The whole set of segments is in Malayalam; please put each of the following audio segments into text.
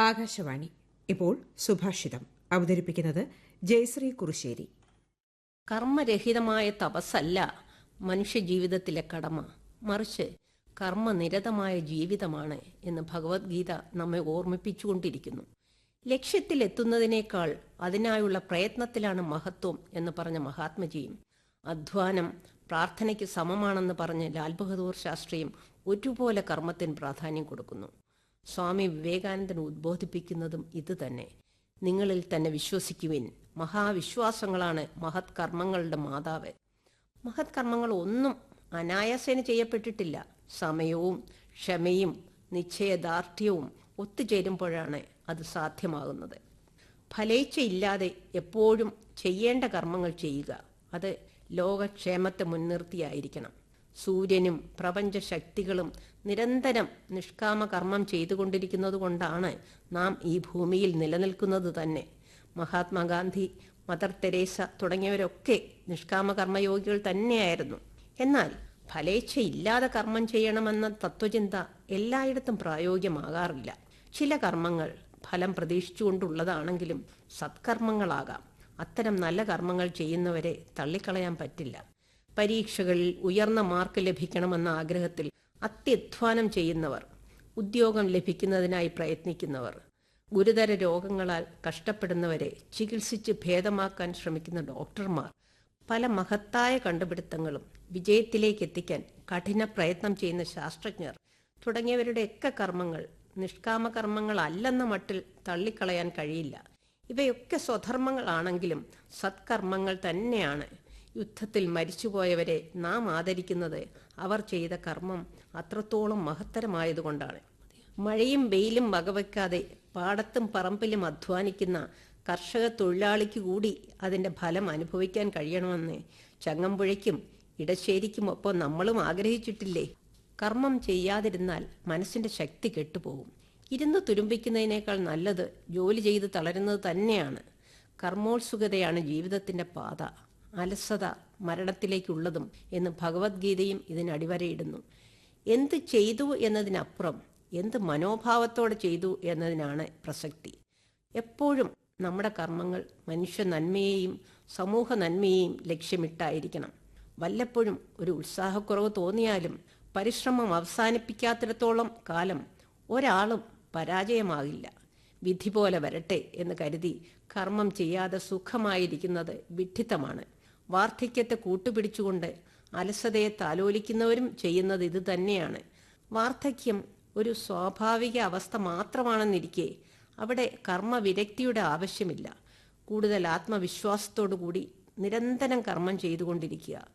ആകാശവാണി. ഇപ്പോൾ സുഭാഷിതം. അവതരിപ്പിക്കുന്നത് ജയശ്രീ കുറുശ്ശേരി. കർമ്മരഹിതമായ തപസ്സല്ല മനുഷ്യജീവിതത്തിലെ കടമ. മറിച്ച് കർമ്മനിരതമായ ജീവിതമാണ് എന്ന് ഭഗവത്ഗീത നമ്മെ ഓർമ്മിപ്പിച്ചുകൊണ്ടിരിക്കുന്നു. ലക്ഷ്യത്തിലെത്തുന്നതിനേക്കാൾ അതിനായുള്ള പ്രയത്നത്തിലാണ് മഹത്വം എന്ന് പറഞ്ഞ മഹാത്മജിയും അധ്വാനം പ്രാർത്ഥനയ്ക്ക് സമമാണെന്ന് പറഞ്ഞ് ലാൽ ബഹദൂർ ശാസ്ത്രിയും ഒരുപോലെ കർമ്മത്തിന് പ്രാധാന്യം കൊടുക്കുന്നു. സ്വാമി വിവേകാനന്ദൻ ഉദ്ബോധിപ്പിക്കുന്നതും ഇതുതന്നെ നിങ്ങളിൽ തന്നെ വിശ്വസിക്കുവിൻ. മഹാവിശ്വാസങ്ങളാണ് മഹത് കർമ്മങ്ങളുടെ മാതാവ്. മഹത് കർമ്മങ്ങൾ ഒന്നും അനായാസേന ചെയ്യപ്പെട്ടിട്ടില്ല. സമയവും ക്ഷമയും നിശ്ചയദാർഢ്യവും ഒത്തുചേരുമ്പോഴാണ് അത് സാധ്യമാകുന്നത്. ഫലേച്ഛയില്ലാതെ എപ്പോഴും ചെയ്യേണ്ട കർമ്മങ്ങൾ ചെയ്യുക. അത് ലോകക്ഷേമത്തെ മുൻനിർത്തിയായിരിക്കണം. സൂര്യനും പ്രപഞ്ചശക്തികളും നിരന്തരം നിഷ്കാമ കർമ്മം ചെയ്തുകൊണ്ടിരിക്കുന്നത് കൊണ്ടാണ് നാം ഈ ഭൂമിയിൽ നിലനിൽക്കുന്നത് തന്നെ. മഹാത്മാഗാന്ധി മദർ തെരേസ തുടങ്ങിയവരൊക്കെ നിഷ്കാമ കർമ്മയോഗികൾ തന്നെയായിരുന്നു. എന്നാൽ ഫലേച്ഛയില്ലാതെ കർമ്മം ചെയ്യണമെന്ന തത്വചിന്ത എല്ലായിടത്തും പ്രായോഗികമാകാറില്ല. ചില കർമ്മങ്ങൾ ഫലം പ്രതീക്ഷിച്ചുകൊണ്ടുള്ളതാണെങ്കിലും സത്കർമ്മങ്ങളാകാം. അത്തരം നല്ല കർമ്മങ്ങൾ ചെയ്യുന്നവരെ തള്ളിക്കളയാൻ പറ്റില്ല. പരീക്ഷകളിൽ ഉയർന്ന മാർക്ക് ലഭിക്കണമെന്ന ആഗ്രഹത്തിൽ അത്യധ്വാനം ചെയ്യുന്നവർ ഉദ്യോഗം ലഭിക്കുന്നതിനായി പ്രയത്നിക്കുന്നവർ ഗുരുതര രോഗങ്ങളാൽ കഷ്ടപ്പെടുന്നവരെ ചികിത്സിച്ച് ഭേദമാക്കാൻ ശ്രമിക്കുന്ന ഡോക്ടർമാർ പല മഹത്തായ കണ്ടുപിടുത്തങ്ങളും വിജയത്തിലേക്ക് എത്തിക്കാൻ കഠിന പ്രയത്നം ചെയ്യുന്ന ശാസ്ത്രജ്ഞർ തുടങ്ങിയവരുടെയൊക്കെ കർമ്മങ്ങൾ നിഷ്കാമ കർമ്മങ്ങളല്ലെന്ന മട്ടിൽ തള്ളിക്കളയാൻ കഴിയില്ല. ഇവയൊക്കെ സ്വധർമ്മങ്ങളാണെങ്കിലും സത്കർമ്മങ്ങൾ തന്നെയാണ്. യുദ്ധത്തിൽ മരിച്ചുപോയവരെ നാം ആദരിക്കുന്നത് അവർ ചെയ്ത കർമ്മം അത്രത്തോളം മഹത്തരമായതുകൊണ്ടാണ്. മഴയും വെയിലും വകവയ്ക്കാതെ പാടത്തും പറമ്പിലും അധ്വാനിക്കുന്ന കർഷക തൊഴിലാളിക്ക് കൂടി അതിന്റെ ഫലം അനുഭവിക്കാൻ കഴിയണമെന്ന് ചങ്ങമ്പുഴയ്ക്കും ഇടശ്ശേരിക്കും ഒപ്പം നമ്മളും ആഗ്രഹിച്ചിട്ടില്ലേ? കർമ്മം ചെയ്യാതിരുന്നാൽ മനസ്സിന്റെ ശക്തി കെട്ടുപോകും. ഇരുന്ന് തുരുമ്പിക്കുന്നതിനേക്കാൾ നല്ലത് ജോലി ചെയ്ത് തളരുന്നത് തന്നെയാണ്. കർമ്മോത്സുകതയാണ് ജീവിതത്തിന്റെ പാത. അലസത മരണത്തിലേക്കുള്ളതും എന്ന് ഭഗവത്ഗീതയും ഇതിനടിവരയിടുന്നു എന്ത് ചെയ്തു എന്നതിനപ്പുറം എന്ത് മനോഭാവത്തോടെ ചെയ്തു എന്നതിനാണ് പ്രസക്തി. എപ്പോഴും നമ്മുടെ കർമ്മങ്ങൾ മനുഷ്യ നന്മയെയും സമൂഹ നന്മയെയും ലക്ഷ്യമിട്ടായിരിക്കണം. വല്ലപ്പോഴും ഒരു ഉത്സാഹക്കുറവ് തോന്നിയാലും പരിശ്രമം അവസാനിപ്പിക്കാത്തിടത്തോളം കാലം ഒരാളും പരാജയമാകില്ല. വിധി പോലെ വരട്ടെ എന്ന് കരുതി കർമ്മം ചെയ്യാതെ സുഖമായിരിക്കുന്നത് വിഡ്ഢിത്തമാണ്. വാർദ്ധക്യത്തെ കൂട്ടുപിടിച്ചുകൊണ്ട് അലസതയെ താലോലിക്കുന്നവരും ചെയ്യുന്നത് ഇത് തന്നെയാണ്. വാർദ്ധക്യം ഒരു സ്വാഭാവിക അവസ്ഥ മാത്രമാണെന്നിരിക്കെ അവിടെ കർമ്മവിരക്തിയുടെ ആവശ്യമില്ല. കൂടുതൽ ആത്മവിശ്വാസത്തോടുകൂടി നിരന്തരം കർമ്മം ചെയ്തുകൊണ്ടിരിക്കുക.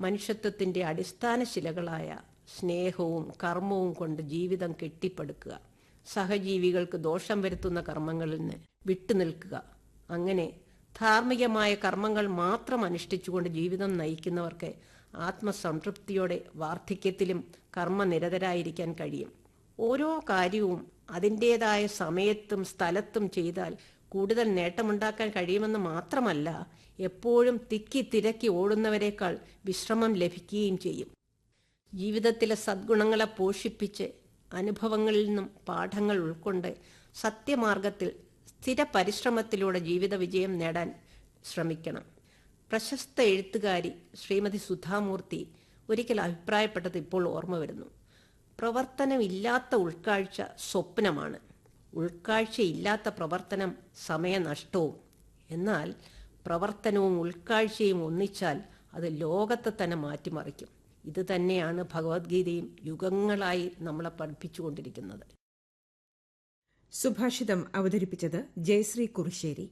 മനുഷ്യത്വത്തിന്റെ അടിസ്ഥാന ശിലകളായ സ്നേഹവും കർമ്മവും കൊണ്ട് ജീവിതം കെട്ടിപ്പടുക്കുക. സഹജീവികൾക്ക് ദോഷം വരുത്തുന്ന കർമ്മങ്ങളിൽ നിന്ന് വിട്ടുനിൽക്കുക. അങ്ങനെ ധാർമ്മികമായ കർമ്മങ്ങൾ മാത്രം അനുഷ്ഠിച്ചുകൊണ്ട് ജീവിതം നയിക്കുന്നവർക്ക് ആത്മസംതൃപ്തിയോടെ വാർദ്ധക്യത്തിലും കർമ്മനിരതരായിരിക്കാൻ കഴിയും. ഓരോ കാര്യവും അതിന്റെതായ സമയത്തും സ്ഥലത്തും ചെയ്താൽ കൂടുതൽ നേട്ടമുണ്ടാക്കാൻ കഴിയുമെന്ന് മാത്രമല്ല എപ്പോഴും തിക്കി തിരക്കി ഓടുന്നവരെക്കാൾ വിശ്രമം ലഭിക്കുകയും ചെയ്യും. ജീവിതത്തിലെ സദ്ഗുണങ്ങളെ പോഷിപ്പിച്ച് അനുഭവങ്ങളിൽ നിന്നും പാഠങ്ങൾ ഉൾക്കൊണ്ട് സത്യമാർഗത്തിൽ സ്ഥിര പരിശ്രമത്തിലൂടെ ജീവിത വിജയം നേടാൻ ശ്രമിക്കണം. പ്രശസ്ത എഴുത്തുകാരി ശ്രീമതി സുധാമൂർത്തി ഒരിക്കൽ അഭിപ്രായപ്പെട്ടത് ഇപ്പോൾ ഓർമ്മ വരുന്നു. പ്രവർത്തനമില്ലാത്ത ഉൾക്കാഴ്ച സ്വപ്നമാണ്. ഉൾക്കാഴ്ചയില്ലാത്ത പ്രവർത്തനം സമയനഷ്ടവും. എന്നാൽ പ്രവർത്തനവും ഉൾക്കാഴ്ചയും ഒന്നിച്ചാൽ അത് ലോകത്തെ തന്നെ മാറ്റിമറിക്കും. ഇത് തന്നെയാണ് ഭഗവത്ഗീതയും യുഗങ്ങളായി നമ്മളെ പഠിപ്പിച്ചുകൊണ്ടിരിക്കുന്നത്. സുഭാഷിതം അവതരിപ്പിച്ചത് ജയശ്രീ കുറുശ്ശേരി